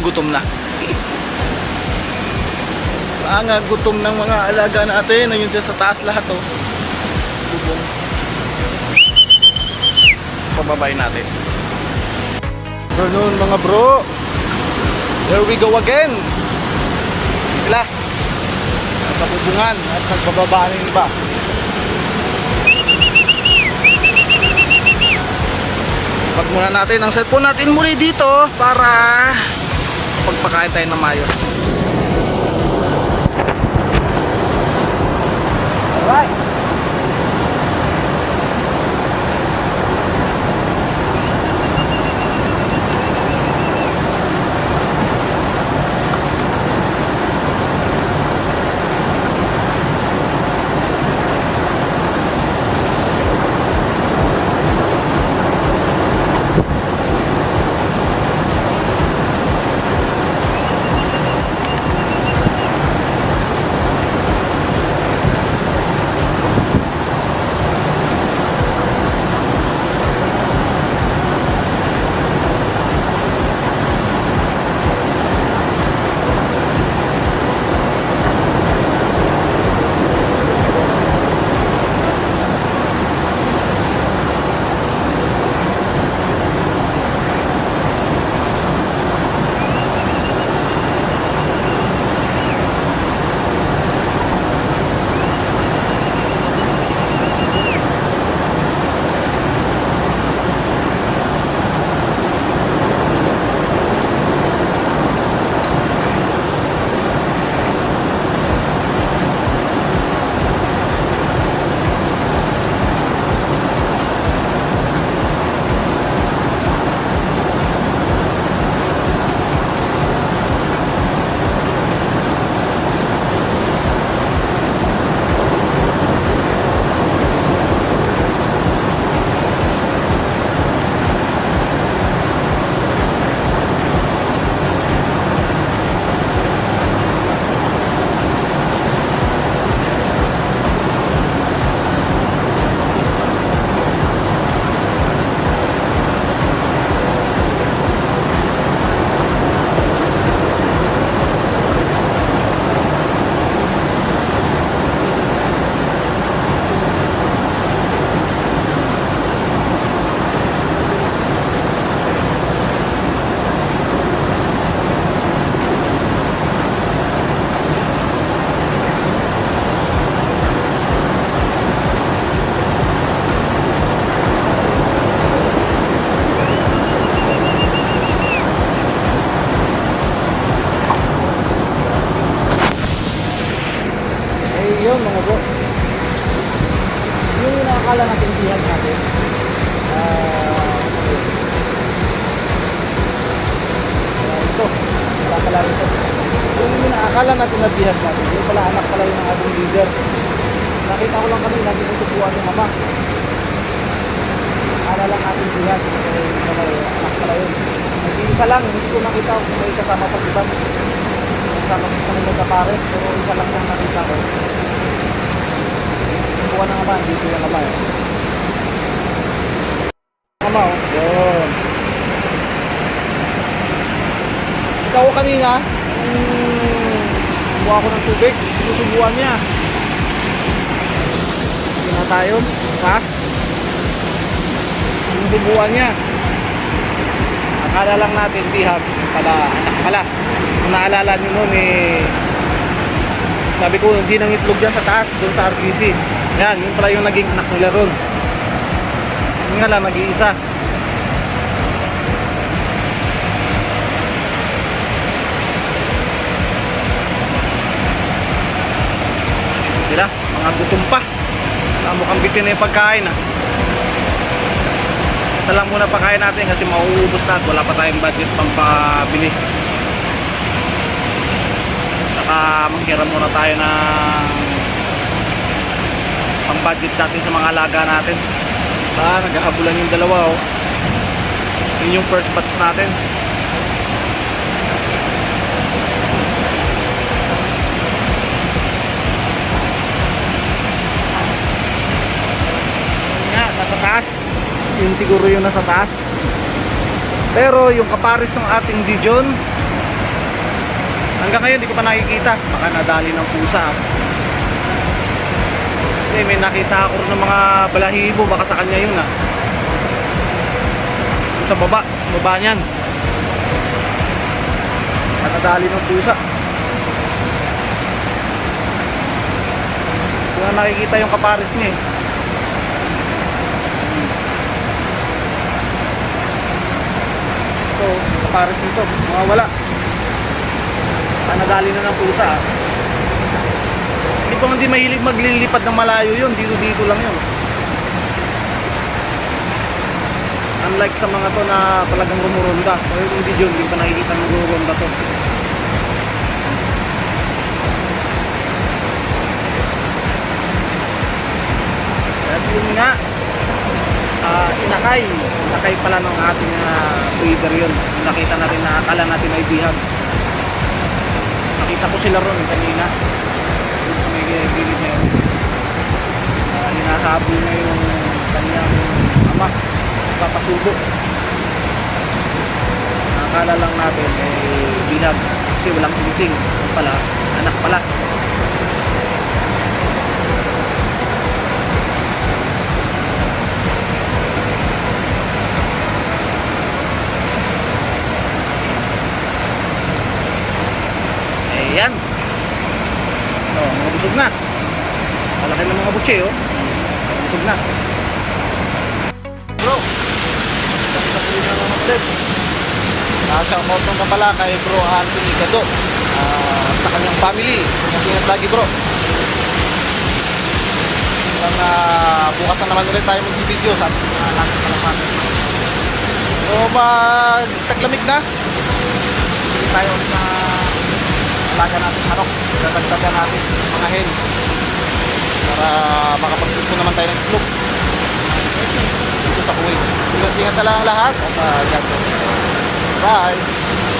gutom na. Mga gutom ng mga alaga natin. Ayun siya sa taas lahat oh. Bubong. Pababay natin. Ganun mga bro. There we go again. Sila. Nasa bubungan at nagbababa na yung iba. Pag muna natin ang cellphone natin muli dito para pagpakain tayo ng mayo. Yung nakakala natin natin. Ah, uh, ito. Wala pala ito. Yung inaakala natin na bihan natin. Yung pala anak pala yung ating leader. Nakita ko lang kami, lagi yung subuan ng mama. Akala lang natin bihan. So, yung pala, anak pala yun. Nag-iisa lang, hindi ko nakita kung may kasama pang iba. Kasama ko sa mga kapare, pero isa lang yung nakita ko. Ama, dito yung ama eh. Ama oh. Yun. Ikaw kanina, mm, kumuha ako ng tubig, sinusubuan niya. Hindi na tayo, taas. Sinusubuan niya. Akala lang natin bihag, pala anak pala. Kung naalala niyo noon eh, sabi ko, hindi nang itlog dyan sa taas, doon sa RTC. Yan, yun pala yung naging anak nila ron. Yun nga lang, nag-iisa. Sila, mga gutom pa. Mukhang bitin na yung pagkain ah. Isa lang muna pagkain natin kasi mauubos na at wala pa tayong budget pang pabili. Manghiram muna tayo ng pang budget natin sa mga alaga natin. Ah, nag-aabulan yung dalawa oh. Yun yung first batch natin. Yun nga, nasa taas. Yun siguro yung nasa taas. Pero yung kaparis ng ating Dijon, Hanggang ngayon, hindi ko pa nakikita. Baka nadali ng pusa. Kasi may nakita ako ng mga balahibo. Baka sa kanya yun ah. Yun Sa baba. Baba niyan. Nadali ng pusa. Ko na nakikita yung kapares niya eh. Ito, kapares nito. Mga wala. Ah, nadali na ng pusa. ah. Hindi pa hindi mahilig maglilipad ng malayo yun. Dito dito lang yun. Unlike sa mga to na talagang rumuronda. O yung video, hindi pa nakikita ng rumuronda to. At yun nga, ah, inakay. Inakay pala ng ating uh, breeder yun. Nakita natin na akala natin ay bihag. Nakita ko sila ron kanina. Doon sa may gilid na yun. Uh, hinahabol na yung kanyang ama. Papasubo. Nakakala lang natin ay bihag. Kasi walang sinising. Pala, anak pala. Ayan. Oh, mga busog na. Malaki ng mga butse, oh. Busog na. Bro. Kasi na na mga kapatid. Nasa motor na pala kay bro Anthony Gado. Ah, sa kanyang family. Ingat lagi bro. Hanggang ah, bukas na naman ulit tayo mag-video sa ating uh, natin kalapatan. So, mag taglamig na. Hindi tayo ulit na alaga natin manok. Dadagdagan natin mga hen. Para makapagpupo naman tayo ng itlog. Dito sa Kuwait. Ingat-ingat na lang ang lahat. At uh. Bye!